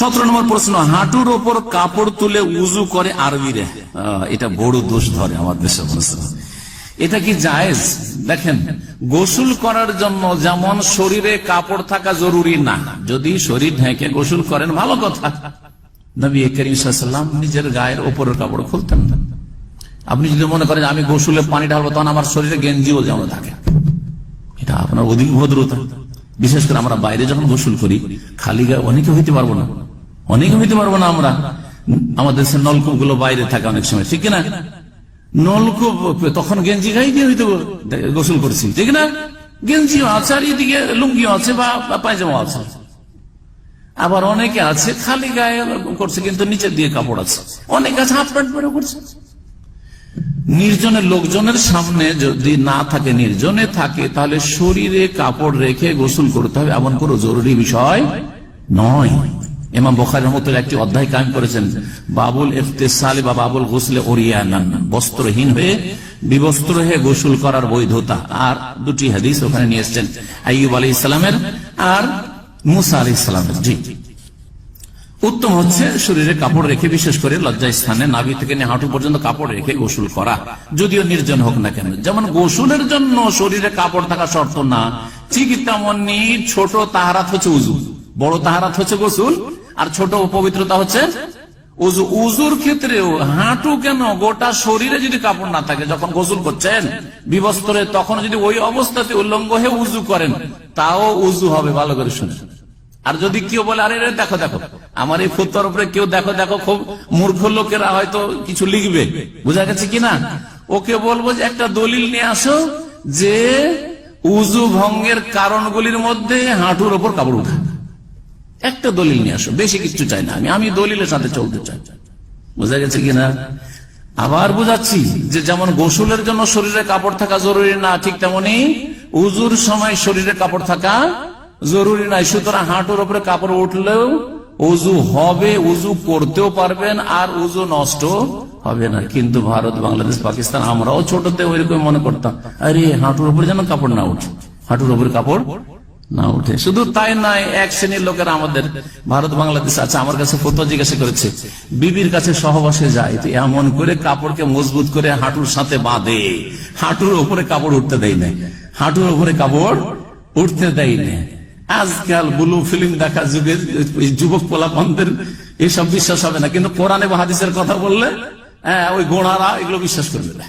সতেরো নম্বর প্রশ্ন, হাঁটুর ওপর কাপড় তুলে উজু করে আরবিরে। এটা বড় দোষ ধরে আমার দেশে। এটা কি জায়েজ? দেখেন, গোসল করার জন্য যেমন শরীরে কাপড় থাকা জরুরি না, যদি শরীর ঢেকে গোসল করেন, ভালো কথা। নবী করিম সাল্লাম নিজের গায়ের ওপরের কাপড় খুলতেন। আপনি যদি মনে করেন আমি গোসলে পানি ঢালবো, তখন আমার শরীরে গেঞ্জিও যেমন থাকে। এটা আপনার অধিক ভদ্রতা বিশেষ করে আমরা বাইরে যখন গোসল করি, খালি গায়ে অনেকে হইতে পারব না। অনেকে হইতে পারব না আমরা। আমাদের দেশের নলকূপগুলো বাইরে থাকে অনেক সময়, ঠিক না নলকূপ, তখন গেঞ্জি গাই দিয়ে হইতে গোসল করছি, ঠিক না? গেঞ্জিও আছে আর এদিকে লুঙ্গিও আছে বা পায়জামা আছে। আবার অনেকে আছে, খালি গায়ে করছে, কিন্তু নিচের দিয়ে কাপড় আছে। অনেক আছে, হাফ প্যান্ট পরে করছে। নির্জনের লোকজনের সামনে যদি না থাকে, নির্জনে থাকে, তাহলে শরীরে কাপড় রেখে গোসল করতে হবে, এমন কোনো জরুরি বিষয় নয়। এমাম বখারের মতো একটি অধ্যায় কায়েম করেছেন, বাবুল ইফতেসালে বা বাবুল গোসলে ওরিয়ানান, বস্ত্রহীন হয়ে, বিবস্ত্র হয়ে গোসল করার বৈধতা। আর দুটি হাদিস ওখানে নিয়ে এসছেন, আইয়ুব আলী ইসলামের আর মুসা আলী ইসলামের জি। উত্তম হচ্ছে শরীরে কাপড় রেখে, বিশেষ করে লজ্জা স্থানে নাভি থেকে হাঁটু পর্যন্ত কাপড় রেখে গোসল করা। যদিও নির্জন হোক না কেন, যেমন গোসলের জন্য শরীরে কাপড় থাকা শর্ত না ঠিক তেমনি ছোট তাহারাত হচ্ছে উজু, বড় তাহারাত হচ্ছে গোসল আর ছোট পবিত্রতা হচ্ছে উজু। উজুর ক্ষেত্রেও হাঁটু কেন? গোটা শরীরে যদি কাপড় না থাকে, যখন গোসল করছেন, বিবস্ত্রে তখন যদি ওই অবস্থাতে উল্লঙ্গ হয়ে উজু করেন, তাও উজু হবে, ভালো করে শুনে। আর যদি কেউ বলে, আরে দেখো দেখো, আমার এই ফুতর উপরে কেউ দেখো দেখো, খুব মূর্খ লোকেরা হয়তো কিছু লিখবে। বোঝা গেছে কিনা ওকে বলব যে, একটা দলিল নিয়ে আসো যে, উজু ভঙ্গের কারণগুলির মধ্যে হাঁটুর ওপর কাপড় উঠা। একটা দলিল নিয়ে আসো, বেশি কিছু চাই না আমি আমি দলিলের সাথে চলতে চাই। বোঝা গেছে কিনা? আবার বুঝাচ্ছি যে যেমন গোসলের জন্য শরীরে কাপড় থাকা জরুরি না, ঠিক তেমনি উজুর সময় শরীরে কাপড় থাকা জরুরি নাই সুতরাং হাঁটুর উপরে কাপড় উঠলেও উজু হবে, উজু করতেও পারবেন আর উজু নষ্ট হবে না। কিন্তু ভারত, বাংলাদেশ, পাকিস্তান, আমরাও ছোটতে ওইরকম মনে করতাম, আরে হাঁটুর উপরে যেন কাপড় না উঠে, হাঁটুর উপরে কাপড় না উঠে শুধু তাই নয়, এক শ্রেণির লোকেরা আমাদের, ভারত, বাংলাদেশ আছে, আমার কাছে ফটো জিজ্ঞাসা করেছে, বিবির কাছে সহবাসে যায় এমন করে কাপড়কে মজবুত করে হাঁটুর সাথে বাঁধে। হাঁটুর উপরে কাপড় উঠতে দেয় না। হাঁটুর উপরে কাপড় উঠতে দেয় না। আজকাল ব্লু ফিল্ম দেখা যুগে যুবক পোলাপনদের এসব বিশ্বাস হবে না। কিন্তু কোরআনে বা হাদিসের কথা বললে হ্যাঁ ওই গোড়ারা এগুলো বিশ্বাস করবে না।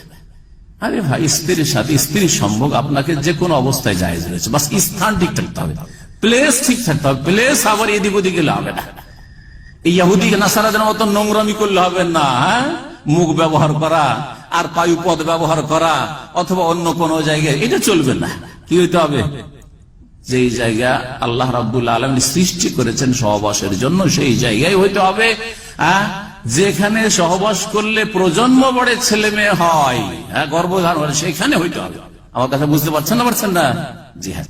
আরে ভাই, স্ত্রীর সাথে স্ত্রীর সম্ভব আপনাকে যে কোনো অবস্থায় জায়েজ রয়েছে। বাস স্থান ঠিক থাকতে হবে। প্লেস ঠিক থাকতে হবে। প্লেস আবার এদিক ওদিক গেলে হবে না। এই ইহুদি নাসারাদের মতো নোংরামি করলে হবে না হ্যাঁ? মুখ ব্যবহার করা, আর পায়ু পদ ব্যবহার করা, অথবা অন্য কোন জায়গায়, এটা চলবে না। কি হইতে হবে? যেই জায়গা আল্লাহ রাব্বুল আলম সৃষ্টি করেছেন সহবাসের জন্য, সেই জায়গায় হইতে হবে হ্যাঁ? যেখানে সহবাস করলে প্রজন্ম বড়ে ছেলে মেয়ে হয়। হ্যাঁ গর্ভধারণ সেখানে হইতে হবে। আমার কথা বুঝতে পারছেন না পারছেন না? জি হ্যাঁ।